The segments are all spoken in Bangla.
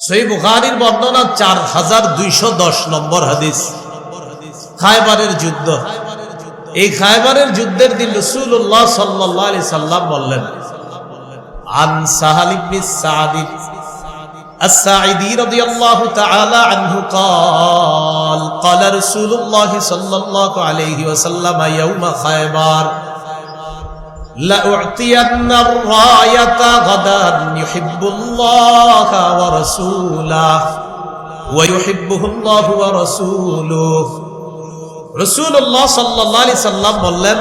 সই বুখারির বর্ণনা চার হাজার দুইশো দশ নম্বর হাদিস খায়বারের যুদ্ধ এই খায়বারের যুদ্ধের দিন রসুল্লাহ সাল্লাহ আলি সাল্লাম বললেন আন সাহাল ইবনে সাদ الساعدي رضي الله تعالى عنه قال قال رسول الله صلى الله عليه وسلم يوم خيبر لأعطين الراية غدا يحب الله ورسوله ويحبه الله ورسوله রসুল্লাহ সাল্লাহ আলি সাল্লাম বললেন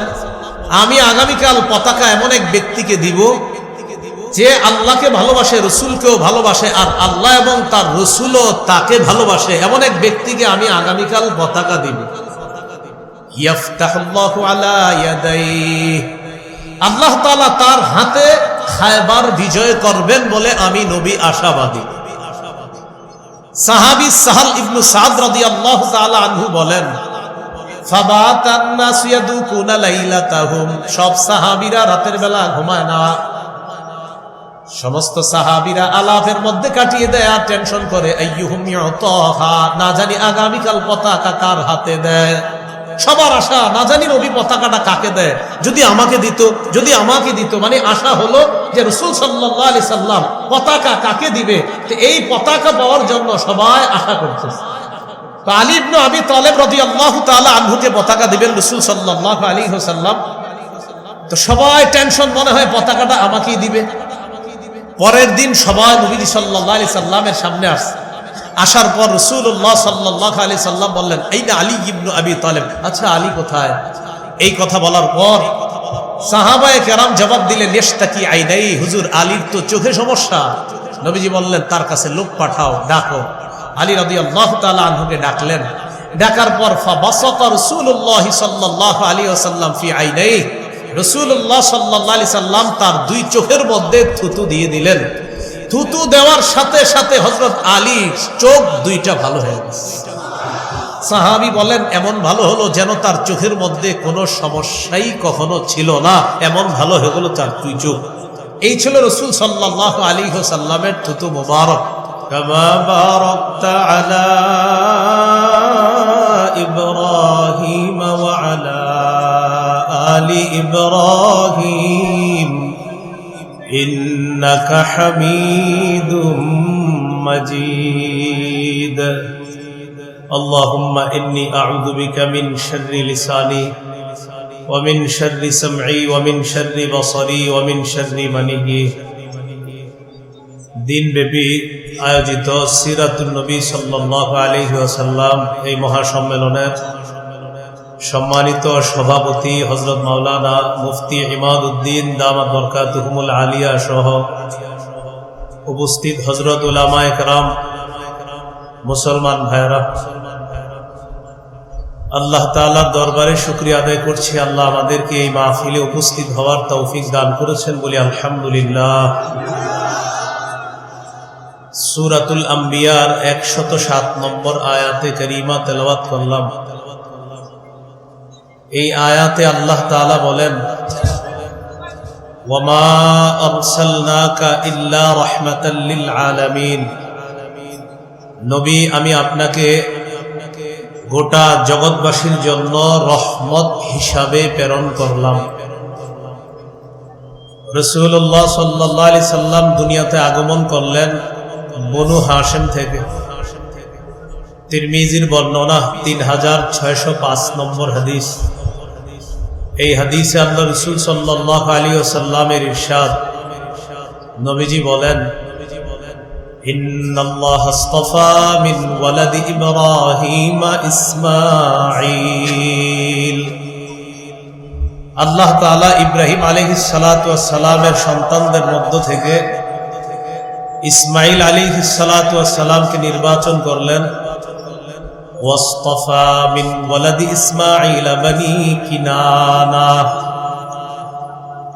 আমি আগামীকাল পতাকা এমন এক ব্যক্তিকে দিব যে আল্লাহকে ভালোবাসে রসুলকেও ভালোবাসে আর আল্লাহ এবং তার রসুলও তাকে ভালোবাসে এমন এক ব্যক্তিকে আমি আগামীকাল পতাকা দিব ইয়াফতাহুল্লাহু আলা ইয়াদাইহি আল্লাহ তালা তার হাতে খায়বার বিজয় করবেন বলে আমি নবী আশাবাদী। সাহাবি সাহাল ইবনু সাদ রাদি আল্লাহ তালা আনহু বলেন সব সাহাবিরা রাতের বেলা ঘুমায় না। সমস্ত সাহাবিরা মধ্যে কাটিয়ে দেয় আর টেনশন করে না জানি আগামীকাল পতাকা কার হাতে দেয়। সবার আশা, না জানি নবী পতাকাটা কাকে দেয়। যদি আমাকে দিত, যদি আমাকে দিত মানে আশা হলো যে রসুল সাল্লাহ আলি সাল্লাম পতাকা কাকে দিবে? এই পতাকা পাওয়ার জন্য সবাই আশা করতেছে তো আলী ইবনু আবি তালেব রদি আল্লাহ তাআলা আনহুকে পতাকা দিবেন রসুল সাল্লাল্লাহু আলাইহি ওয়াসাল্লাম। তো সবাই টেনশন মনে হয় পতাকাটা আমাকেই দিবে। পরের দিন সবাই নবী সাল্লাল্লাহু আলাইহি সাল্লামের সামনে আসছে। আসার পর রসুল্লাহ সাল্লাহ আলি সাল্লাম বললেন এই না আলী ইবনু আবি তালেব? আচ্ছা আলী কোথায়? এই কথা বলার পর সাহাবায় কেরাম জবাব দিলে নেশতা কি আই নাই হুজুর, আলীর তো চোখে সমস্যা। নবীজি বললেন, তার কাছে লোক পাঠাও, ডাকো। আলী রদি আল্লাহ তালা আনহুকে ডাকলেন। ডাকার পর ফাবাসাতা রাসূলুল্লাহ সাল্লাল্লাহু আলাইহি ওয়াসাল্লাম ফি আইনাই রাসূলুল্লাহ সাল্লাল্লাহু আলাইহি সাল্লাম তার দুই চোখের মধ্যে থুতু দিয়ে দিলেন। থুতু দেওয়ার সাথে সাথে হজরত আলী চোখ দুইটা ভালো হয়ে গেছে। সাহাবি বলেন, এমন ভালো হলো যেন তার চোখের মধ্যে কোনো সমস্যাই কখনো ছিল না। এমন ভালো হয়ে গেল তার দুই চোখ। এই ছিল রসুল সাল্লাহ আলী সাল্লামের থুতু মুবারক। ইব্রাহিম আলী ইব্রাহিম। إنك حميد مجيد اللهم إني أعوذ بك من شر لساني ومن شر سمعي ومن شر بصري ومن شر مني দিনব্যাপী আয়োজিত সিরাতুল নবী সাল্লাহ আলহি আসাল্লাম এই মহাসম্মেলনের সম্মানিত সভাপতি হজরত মাওলানা মুফতি ইমাদ উদ্দিন দামাদ বরকাতুহমুল আলিয়া সহ উপস্থিত হজরত উলামা একরাম, মুসলমান ভাইরা আল্লাহ তালার দরবারে শুক্রিয়া আদায় করছি। আল্লাহ আমাদেরকে এই মাহফিলে উপস্থিত হওয়ার তৌফিক দান করেছেন বলে আলহামদুলিল্লাহ। সুরাতুল আম্বিয়ার একশত সাত নম্বর আয়াতে করিমা তেলাওয়াত করলাম। এই আয়াতে আল্লাহ তাআলা বলেন লিল নবী, আমি আপনাকে গোটা জগৎবাসীর জন্য রহমত হিসাবে প্রেরণ করলাম। রসুল্লাহ সাল্লাহ সাল্লাম দুনিয়াতে আগমন করলেন বনু হাসেম থেকে। তিরমিজির বর্ণনা তিন হাজার ছয়শো পাঁচ নম্বর হাদিস। এই হাদিসে আল্লাহ রসুল সাল্লাহ আলী ও সাল্লামের ইরশাদ। নবীজি বলেন আল্লাহ তালা ইব্রাহিম আলহ সালাতামের সন্তানদের মধ্য থেকে ইসমাইল আলী সালাতামকে নির্বাচন করলেন।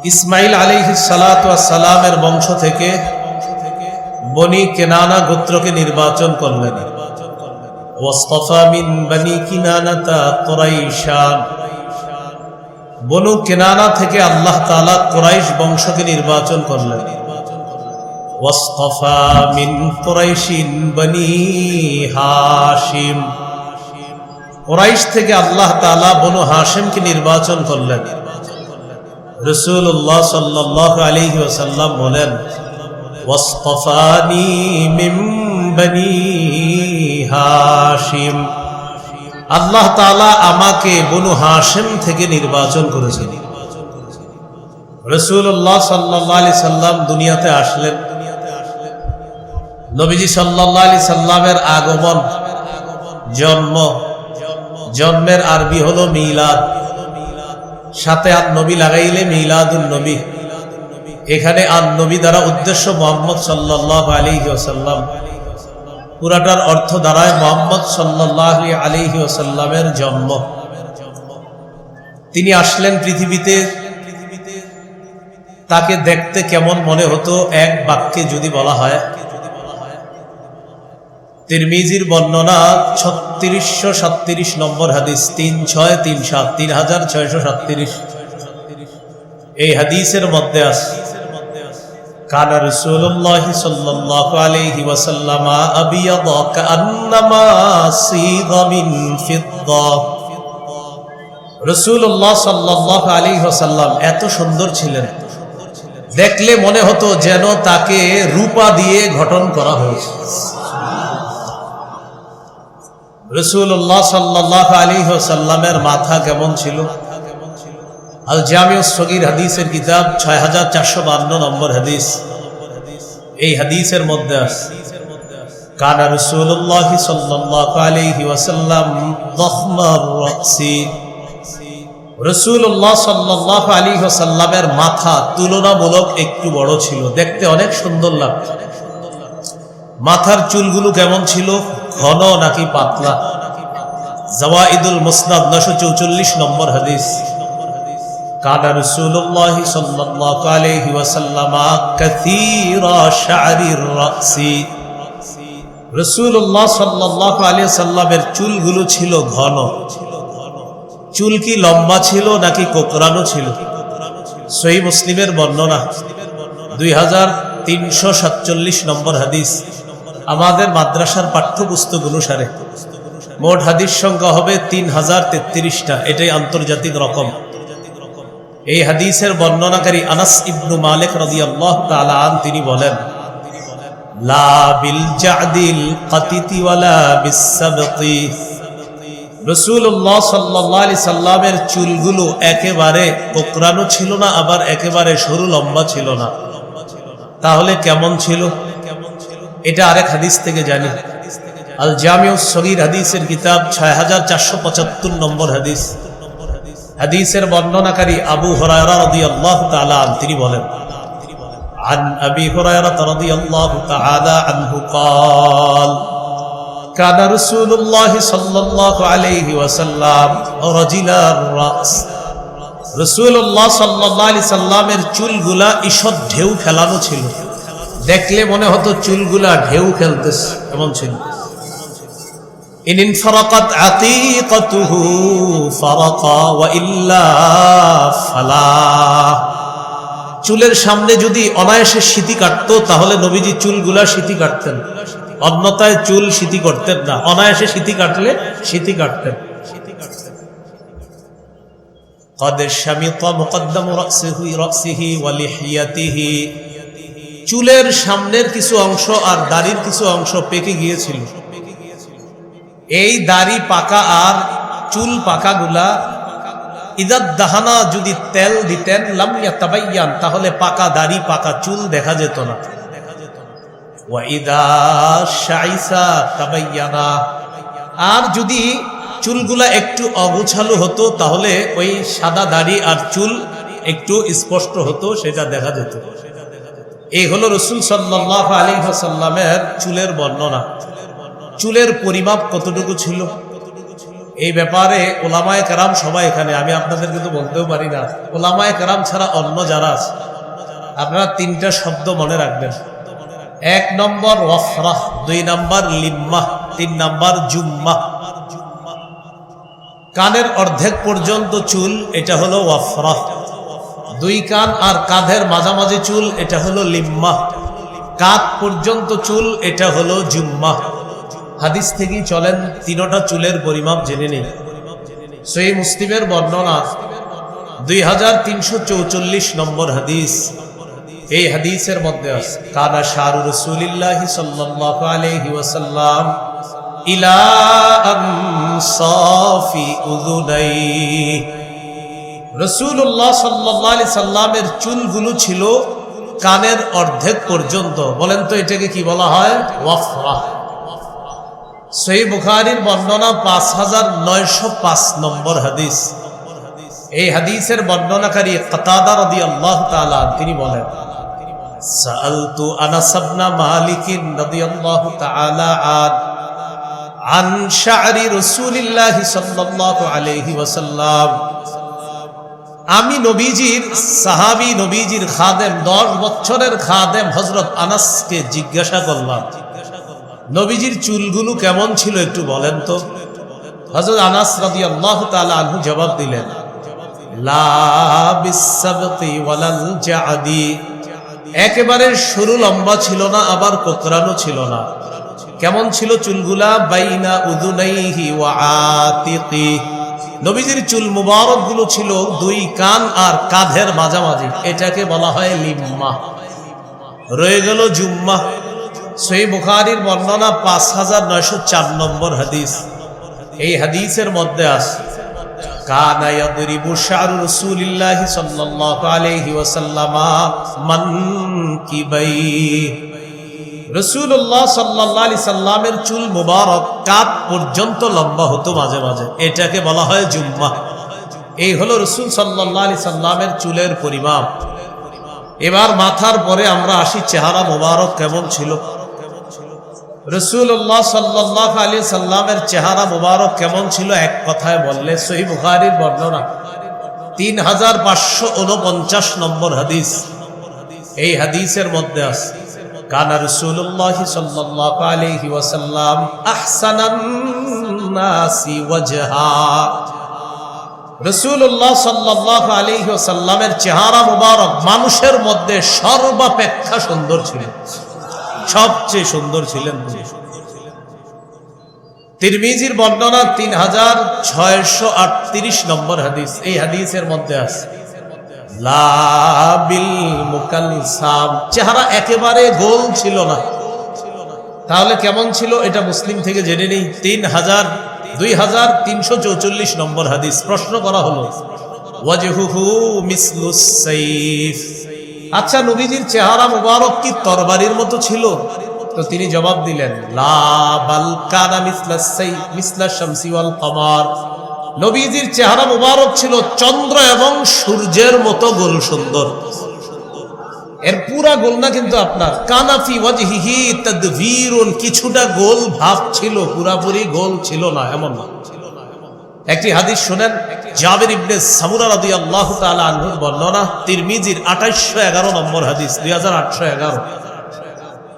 ইসমাইল আলী সালাতামের বংশ থেকে বনি কেনানা গোত্রকে নির্বাচন করলেন বনু কেনানা থেকে আল্লাহ তালা কোরাইশ বংশকে নির্বাচন করলেন واصطفى من قريش بني হাশিম কুরাইশ থেকে আল্লাহ তাআলা বনু হাশিমকে নির্বাচন করলেন। রাসূলুল্লাহ সাল্লাল্লাহু আলাইহি ওয়াসাল্লাম বলেন আল্লাহ তাআলা আমাকে বনু হাশিম থেকে নির্বাচন করেছেন। রাসূলুল্লাহ সাল্লাল্লাহু আলি সাল্লাম দুনিয়াতে আসলেন। নবীজি সাল্লাল্লাহু আলাইহি সাল্লামের আগমন, জন্ম জন্মের আরবি হলো মিলাদ। সাথে আর নবী লাগাইলে মিলাদুল নবী। এখানে আর নবী দ্বারা উদ্দেশ্য মোহাম্মদ সাল্লাহ আলিহি ওসাল্লাম পুরাটার অর্থ দ্বারায় মোহাম্মদ সাল্লাহ আলিহি ওসাল্লামের জন্ম। তিনি আসলেন পৃথিবীতে। তাকে দেখতে কেমন মনে হতো, এক বাক্যে যদি বলা হয়। তিরমিজির বর্ণনা ছত্রিশশো সাতত্রিশ নম্বর হাদিস, তিন ছয় তিন সাত, তিন হাজার ছয়শো সাতত্রিশ। এই হাদিসের মধ্যে কান রসুল্লাহ সাল্লাল্লাহু আলাইহি ওয়াসাল্লাম আবিয়াদ কান্নামা সিগা মিন ফিদ্দা। রসুল্লাহ সাল্লাল্লাহু আলাইহি ওয়াসাল্লাম এত সুন্দর ছিলেন। দেখলে মনে হতো যেন তাকে রূপা দিয়ে গঠন করা হয়েছে। রসুল্লাহ সাল্লাহ আলী সাল্লামের মাথা কেমন ছিল? আল জামিউ সগির হাদিসের কিতাব ছয় হাজার চারশো বান্ন নম্বর হাদিস। এই হাদিসের মধ্যে কানা রসুল্লাহ সাল্লাহ আলাইহি ওয়াসাল্লাম রসুল্লাহ সাল্লাহ আলী সাল্লামের মাথা তুলনামূলক একটু বড় ছিল। দেখতে অনেক সুন্দর লাগত মাথার চুলগুলো কেমন ছিল? ঘন নাকি পাতলা? জওয়াইদুল মুসনাদ নশো চৌচল্লিশ নম্বর হাদিস। কানা রসুল্লাহ সাল্লাল্লাহু আলাইহি ওয়াসাল্লাম কাসীরা শা'রির রাসি। রসুল্লাহ সাল্লাল্লাহু আলাইহি সাল্লামের চুলগুলো ছিল ঘন। চুল কি লম্বা ছিল নাকি কোকরানো ছিল? সহি মুসলিমের বর্ণনা। দুই হাজার তিনশো সাতচল্লিশ নম্বর হাদিস। আমাদের মাদ্রাসার পাঠ্যপুস্তক অনুসারে মোট হাদিস সংখ্যা হবে তিন হাজার তেত্রিশটা। এটাই আন্তর্জাতিক রকম। এই হাদিসের বর্ণনাকারী আনাস ইবনু মালিক রাদিয়াল্লাহু তাআলা আন তিনি বলেন, লা বিল জাদিল কাতিতি ওয়ালা বিসসাবতি রাসূলুল্লাহ সাল্লাল্লাহু আলাইহি সাল্লামের চুলগুলো একেবারে কোকরানো ছিল না, আবার একেবারে সরু লম্বা ছিল না। তাহলে কেমন ছিল? এটা আরেক হাদিস থেকে জানি আল জামিউ সগির হাদিসের কিতাব ছয় হাজার চারশো পঁচাত্তর নম্বর হাদিস হাদিসের বর্ণনাকারী আবু হরায়রা রাদিয়াল্লাহু তাআলা আন তিনি বলেন عن أبي هريرة رضي الله تعالى عنه قال كان رسول الله صلى الله عليه وسلم رجل الرأس رسول الله صلى الله عليه وسلم এর চুলগুলা ঈষৎ ঢেউ খেলানো ছিল দেখলে মনে হতো চুলগুলা ঢেউ খেলতেছে এমন ছিল ইন ইনফারাকাত আতিকাতুহু ফারাকা ওয়া ইল্লা ফালা চুলের সামনে যদি অনায়াসে সিটি কাটতো তাহলে নবীজি চুলগুলা সিটি কাটতেন অন্যতায় চুল সিটি করতেন না অনায়াসে সিটি কাটলে সিটি কাটতেন قد شمط مقدم رأسه رأسه ولحيته চুলের সামনের কিছু অংশ আর দাড়ির কিছু অংশ পেকে গিয়েছিল। এই দাড়ি পাকা আর চুল পাকা গুলা ইদাত দাহানা, যদি তেল দিতেন লামিয়া তাবাইয়ান তাহলে পাকা দাড়ি, পাকা চুল দেখা যেত না। আর যদি চুলগুলা একটু অগোছালো হতো, তাহলে ওই সাদা দাড়ি আর চুল একটু স্পষ্ট হতো, সেটা দেখা যেত। এই হলো রসুল সাল্লাহ আলী সাল্লামের চুলের বর্ণনা। চুলের পরিমাপ কতটুকু ছিল? এই ব্যাপারে ওলামায় কারাম সবাই এখানে, আমি আপনাদের কিন্তু বলতেও পারি না। ওলামায় কারাম ছাড়া অন্য যারা আছে, আপনারা তিনটা শব্দ মনে রাখবেন। এক নম্বর ওয়ফরাহ, দুই নম্বর লিম্মা তিন নম্বর জুম্মা কানের অর্ধেক পর্যন্ত চুল, এটা হলো ওয়াফরাহ। দুই কান আর কাঁধের মাঝামাঝি চুল, এটা হলো লিম্মা। কাত পর্যন্ত চুল, এটা হলো জুম্মা। হাদিস থেকেই চলেন, তিনোটা চুলের পরিমাপ জেনে নেই সেই মুসলিমের বর্ণনা, দুই হাজার তিনশো চৌচল্লিশ নম্বর হাদিস। এই হাদিসের মধ্যে আছে, কানা শাহরু রসুলিল্লাহ সাল্লাল্লাহু আলাইহি ওয়াসাল্লাম ইলা আনসাফি উযুনাই রসুল্লাহ সাল্লাহ আলি সাল্লামের চুলগুলো ছিল কানের অর্ধেক পর্যন্ত। বলেন তো এটাকে কি বলা হয়? ওয়াফরা। সেই বুখারির বর্ণনা পাঁচ হাজার নয়শো পাঁচ নম্বর হাদিস। এই হাদিসের বর্ণনাকারী কতাদা রদি আল্লাহ তাআলা তিনি বলেন রাদিয়াল্লাহু তাআলা আন আন শা'রি রাসূলিল্লাহ সাল্লাল্লাহু আলাইহি ওয়াসাল্লাম। আমি নবীজির সাহাবি, নবীজির খাদেম, দশ বছরের খাদেম হজরত আনাসকে জিজ্ঞাসা করলাম, নবীজির চুলগুলো কেমন ছিল একটু বলেন তো। হজরত আনাস রাদি আল্লাহ আনহু জবাব দিলেন একেবারে সরু লম্বা ছিল না, আবার কোকরানো ছিল না। কেমন ছিল চুলগুলা? বাইনা উদুনাইহি ওয়া আতিকি। নবীজির চুল মুবারকগুলো ছিল দুই কান আর কাঁধের মাঝামাঝি। এটাকে বলা হয় লিম্মা। রয়ে গেল জুম্মা। সেই বুখারির বর্ণনা পাঁচ হাজার নয়শো চার নম্বর হাদিস। এই হাদিসের মধ্যে আছে, কানা ইয়াদরিবু শারু রাসূলিল্লাহি সাল্লাল্লাহু আলাইহি ওয়াসাল্লামা মানকিবাই রসুল্লাহ সাল্লাহ আলি সাল্লামের চুল মুবারক কাপ পর্যন্ত লম্বা হতো মাঝে মাঝে। এটাকে বলা হয় জুম্মা। এই হলো রসুল সাল্লাহ আলি সাল্লামের চুলের পরিমাপ। এবার মাথার পরে আমরা আসি, চেহারা মুবারক কেমন ছিল? রসুল্লাহ সাল্লাহ আলী সাল্লামের চেহারা মুবারক কেমন ছিল? এক কথায় বললে সহি বুখারির বর্ণনা। তিন হাজার পাঁচশো উনপঞ্চাশ নম্বর হাদিস। এই হাদিসের মধ্যে আছে কান রসুল্লাহ সাল্লাহ আলহি ওয়াসাল্লাম আহসানান্নাসি ওয়াজহা। রসুল্লাহ সাল্লাহ আলহি ওয়াসাল্লামের চেহারা মুবারক মানুষের মধ্যে সর্বাপেক্ষা সুন্দর ছিলেন। সবচেয়ে সুন্দর ছিলেন তিরমিজির বর্ণনা তিন হাজার ছয়শো আটত্রিশ নম্বর হাদিস। এই হাদিসের মধ্যে আছে। চেহারা একেবারে গোল ছিল না। তাহলে কেমন ছিল এটা মুসলিম থেকে জেনে নেই। তিন হাজার, দুই হাজার তিনশো চৌচল্লিশ নম্বর হাদিস। প্রশ্ন করা হলো আচ্ছা নবীজির চেহারা মুবারক কি তরবারির মতো ছিল? তো তিনি জবাব দিলেন, লা বাল কানা মিসলাস সাইফ মিসলাস শামসি ওয়াল কমার। নবীজির চেহারা মুবারক ছিল চন্দ্র এবং সূর্যের মতো গোল সুন্দর। এর পুরা গোল না কিন্তু আপনার। কানাফি ওয়াজহিহি তাদভীরুন কিছুটা গোল ভাব ছিল, পুরাপুরি গোল ছিল না, এমন না। একটি হাদিস শুনেন, জাবের ইবনে সামুরা রাদিয়াল্লাহু তাআলা আনহুর বর্ণনা, তিরমিজির 2811 নম্বর হাদিস 2811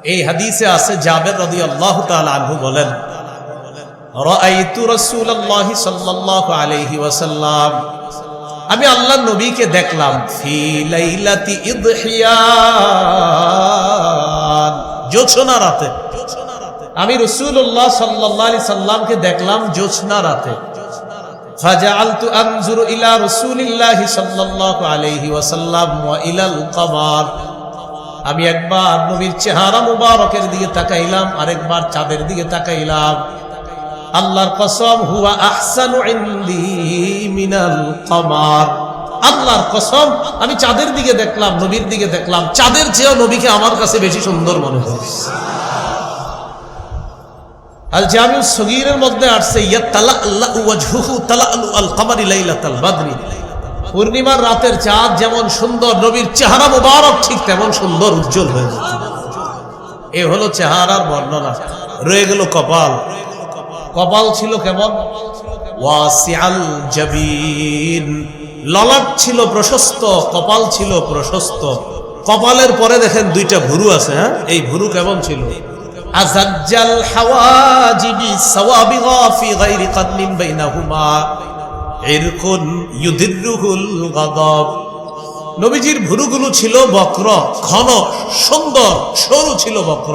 এই হাদিসে আছে জাবের রাদিয়াল্লাহু তাআলা আনহু বলেন রাআইতু রাসূলুল্লাহ সাল্লাল্লাহু আলাইহি ওয়াসাল্লাম। আমি আল্লাহর নবীকে দেখলাম। ফি লাইলাতি ইদহিয়ান। জোছনা রাতে। আমি রাসূলুল্লাহ সাল্লাল্লাহু আলাইহি সাল্লামকে দেখলাম জোছনা রাতে। ফাজআলতু আনজুরু ইলা রাসূলিল্লাহ সাল্লাল্লাহু আলাইহি ওয়াসাল্লাম ওয়া ইলাল কমার। আমি একবার নবীর চেহারা মুবারকের দিকে তাকাইলাম, আরেকবার চাঁদের দিকে তাকাইলাম। আল্লাহর কসম, হুয়া আহসানু ইনদি মিনাল কমার। আল্লাহর কসম, আমি চাঁদের দিকে দেখলাম, নবীর দিকে দেখলাম। চাঁদের চেয়েও নবীকে আমার কাছে বেশি সুন্দর মনে হচ্ছে আল জামিউ সগীরের মধ্যে আসছে ইয়া তালা আল্লাহ ওয়াজহুহু তালা আলু আল কমারি লাইলাতাল বাদরি। পূর্ণিমার রাতের চাঁদ যেমন সুন্দর, নবীর চেহারা মুবারক ঠিক তেমন সুন্দর, উজ্জ্বল হয়ে যাচ্ছে এ হলো চেহারার বর্ণনা। রয়ে গেল কপাল। কপাল ছিল কেমন? ওয়াসিআল জাবিন। ললাট ছিল প্রশস্ত, কপাল ছিল প্রশস্ত। কপালের পরে দেখেন দুইটা ভুরু আছে হ্যাঁ? এই ভুরু কেমন ছিল? আজাজ্জাল হাওয়াজিবি সাওয়াবিগা ফি গায়রি কাদমিন বাইনাহুমা। ইরকুন ইউদিরুহুল গাদাব। নবীজির ভুরুগুলো ছিল বক্র, ঘন, সুন্দর, সরু ছিল বক্র।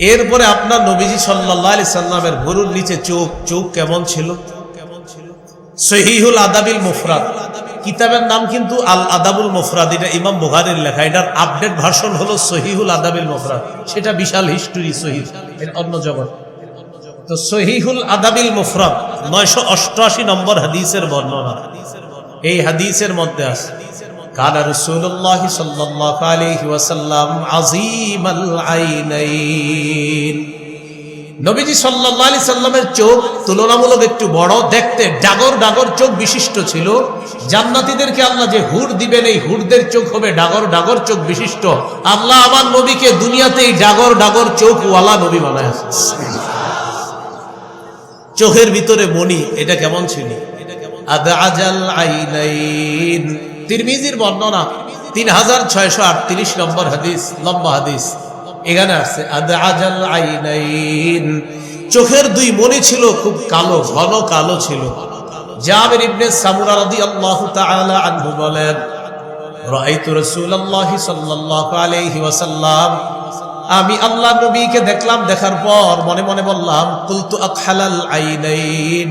এরপরে আপনার নবীজি সাল্লাহ আলি সাল্লামের গুরুর নিচে চোখ চোখ কেমন ছিল? সহিহুল আদাবিল মুফরাদ। কিতাবের নাম কিন্তু আল আদাবুল মুফরাদ, এটা ইমাম বুহারির লেখা। এটার আপডেট ভার্সন হলো সহিহুল আদাবিল মুফরাদ। সেটা বিশাল হিস্টোরি সহি অন্য জগৎ। তো সহিহুল আদাবিল মুফরাদ, নয়শো অষ্টআশি নম্বর হাদিসের বর্ণনা। এই হাদিসের মধ্যে আছে। কাল রসুল্লাহ সাল্লাহ আলাইহি ওয়াসাল্লাম আজিমাল আইনাইন নবীজি সাল্লাহ আলি সাল্লামের চোখ তুলনামূলক একটু বড়, দেখতে ডাগর ডাগর চোখ বিশিষ্ট ছিল। আল্লাহ যে হুর দিবেন, এই হুরদের চোখ হবে ডাগর ডাগর চোখ বিশিষ্ট। আল্লাহ আমার নবীকে দুনিয়াতে এই ডাগর ডাগর চোখ ওয়ালা নবী বানায় চোখের ভিতরে মণি, এটা কেমন ছিল? আদাজাল আইনাইন। তিরমিজির বর্ণনা তিন হাজার ছয়শো আটত্রিশ নম্বর হাদিস, লম্বা হাদিস। এখানে আছে আদাজাল আইনাইন। চোখের দুই মণি ছিল, খুব কালো, ঘন কালো ছিল। জাবির ইবনে সামুরা রাদিয়াল্লাহু তাআলা আনহু বলেন, রাআইতু রাসূলুল্লাহি সাল্লাল্লাহু আলাইহি ওয়াসাল্লাম। আমি আল্লাহ নবীকে দেখলাম, দেখার পর মনে মনে বললাম, কুলতু আকহালাল আইনাইন।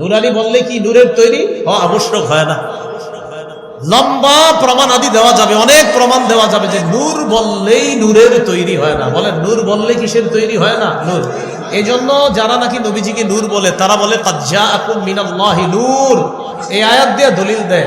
নুরানি বললে কি, নূরের তৈরি? হওয়া আবশ্যক হয় না। লম্বা প্রমাণ আদি দেওয়া যাবে, অনেক প্রমাণ দেওয়া যাবে যে নূর বললেই নূরের তৈরি হয় না। বলে নূর বললে কিসের তৈরি হয় না? নূর। এই জন্য যারা নাকি নবীজিকে নূর বলে, তারা বলে কাজ্জা আকুম মিনাল্লাহি নূর। এই আয়াত দিয়ে দলিল দেয়।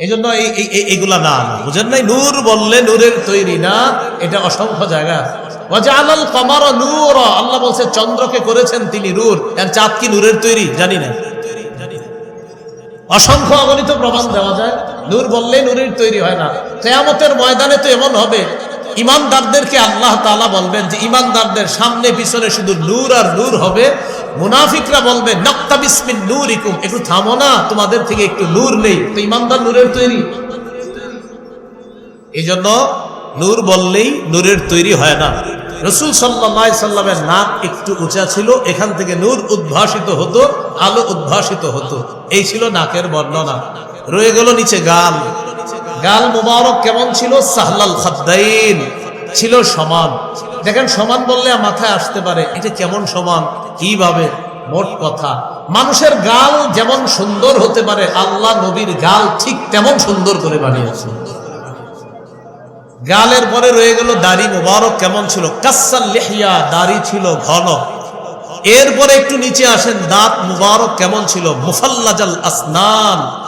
এই জন্য এই- এই- এই- এইগুলা না বুঝেন নাই? নূর বললে নূরের তৈরি না, এটা অসংখ্য জায়গা ওয়াজালাল কমার নূর। আল্লাহ বলছে, চন্দ্রকে করেছেন তিনি নূর। এর চাঁদ কি নূরের তৈরি? জানি না। অসংখ্য অগণিত প্রমাণ দেওয়া যায়। নূর বললে নূরের তৈরি হয় না। কেয়ামতের ময়দানে তো এমন হবে। ইমানদারদেরকে আল্লাহ তাআলা বলবেন যে ইমানদারদের সামনে, পিছনে শুধু নূর আর নূর হবে। মুনাফিকরা বলবে, নক্তা বিসমিন নূর ইকুম একটু থামো না, তোমাদের থেকে একটু নূর নেই। তো ইমানদার নূরের তৈরি। এই জন্য নূর বললেই নূরের তৈরি হয় না। রসুল সাল্লাহ সাল্লামের নাক একটু উঁচা ছিল, এখান থেকে নূর উদ্ভাসিত হতো, আলো উদ্ভাসিত হতো। এই ছিল নাকের বর্ণনা। রয়ে গেল নিচে গাল। গাল মুবারক কেমন ছিল? সাহলাল খাদ্দাইন। ছিল সমান। দেখেন, সমান বললে মাথায় আসতে পারে, এটা কেমন সমান? কীভাবে? মোট কথা, মানুষের গাল যেমন সুন্দর হতে পারে, আল্লাহ নবীর গাল ঠিক তেমন সুন্দর করে বানিয়েছে। গালের পরে রয়ে গেল দাড়ি মুবারক কেমন ছিল? কাসাল লেহিয়া, দাড়ি ছিল ঘন। এরপরে একটু নিচে আসেন, দাঁত মুবারক কেমন ছিল? মুফাল্লাজাল আসনান।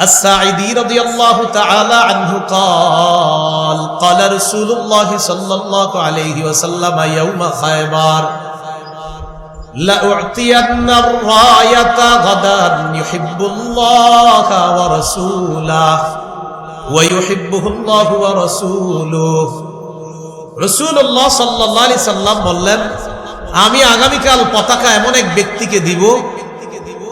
الساعدي رضي الله تعالى عنه قال قال رسول الله صلى الله عليه وسلم يوم خيبر لأعطين الراية غدا يحب الله ورسوله ويحبه الله ورسوله রসুল্লাহ সাল্লাহ আলি সাল্লাম বললেন আমি আগামীকাল পতাকা এমন এক ব্যক্তিকে দিব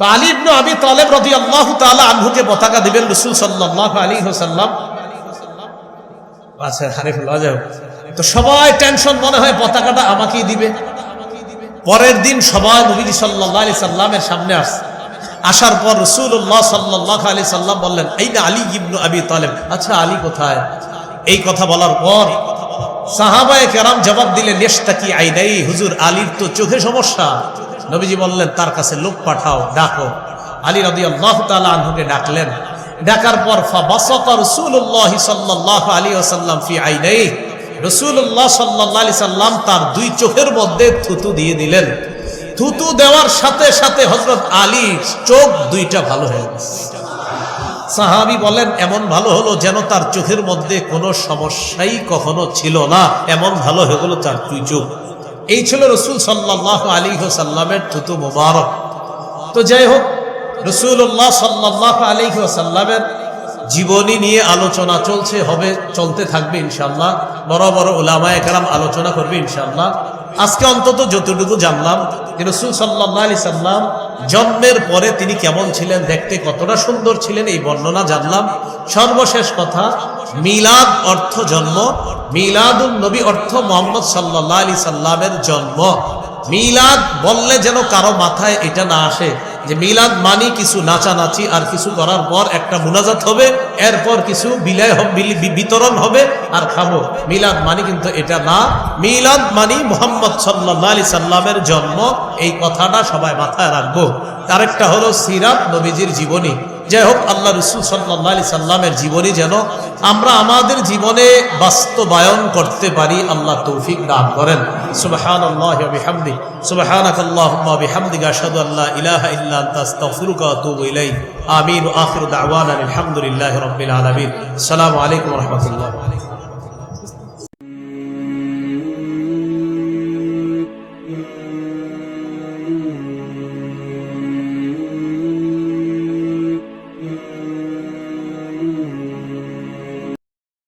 আলী পতাকা দিবেন আচ্ছা সবাই টেনশন, মনে হয় পতাকাটা আমাকেই দিবে। পরের দিন সবাই আলাইহি সাল্লামের সামনে আসছে। আসার পর রসুল্লাহ সাল্লাল্লাহু আলাইহি সাল্লাম বললেন, এই না আলী ইবনু আবি তালেব আচ্ছা আলী কোথায়? এই কথা বলার পর সাহাবায়ে কেরাম জবাব দিলেন দিলে নেশতাকি আইনাই, হুজুর, আলীর তো চোখে সমস্যা। নবীজি বললেন, তার কাছে লোক পাঠাও, ডাকো। আলী রদি আল্লাহ আনহুকে ডাকলেন। ডাকার পর তার দুই চোখের মধ্যে থুতু দিয়ে দিলেন। থুতু দেওয়ার সাথে সাথে হজরত আলী চোখ দুইটা ভালো হয়ে সাহাবি বলেন, এমন ভালো হলো যেন তার চোখের মধ্যে কোনো সমস্যাই কখনো ছিল না। এমন ভালো হয়ে গেল তার দুই চোখ। এই ছিল রসুল সাল্লাহ আলী সাল্লামের থুতু মুবারক। তো যাই হোক রসুল্লাহ সাল্লাহ আলী সাল্লামের জীবনী নিয়ে আলোচনা চলছে, হবে, চলতে থাকবে ইনশাল্লাহ বড় বড় ওলামায় কালাম আলোচনা করবে ইনশাল্লাহ আজকে অন্তত যতটুকু জানলাম যে রসুল সাল্লাহ আলি সাল্লাম জন্মের পরে তিনি কেমন ছিলেন, দেখতে কতটা সুন্দর ছিলেন, এই বর্ণনা জানলাম। সর্বশেষ কথা, মিলাদ অর্থ জন্ম মিলাদুল নবী অর্থ মোহাম্মদ সাল্লাহ আলি সাল্লামের জন্ম। মিলাদ বললে যেন কারও মাথায় এটা না আসে। যে মিলাদ মানি কিছু নাচানাচি আর কিছু করার পর একটা মুনাজাত হবে, এরপর কিছু বিতরণ হবে আর খাব। মিলাদ মানি কিন্তু এটা না। মিলাদ মানি মোহাম্মদ সাল্লাহ আলি সাল্লামের জন্ম। এই কথাটা সবাই মাথায় রাখব। আরেকটা হলো সিরাত নবীজির জীবনী। যাই হোক, আল্লাহ রসুল সাল্লাহ আলি সাল্লামের জীবনী যেন আমরা আমাদের জীবনে বাস্তবায়ন করতে পারি, আল্লাহ তৌফিক দান করেন। সুবাহান আল্লাহ বিহামদি সুবাহানাক আল্লাহুম্মা আলাইকুম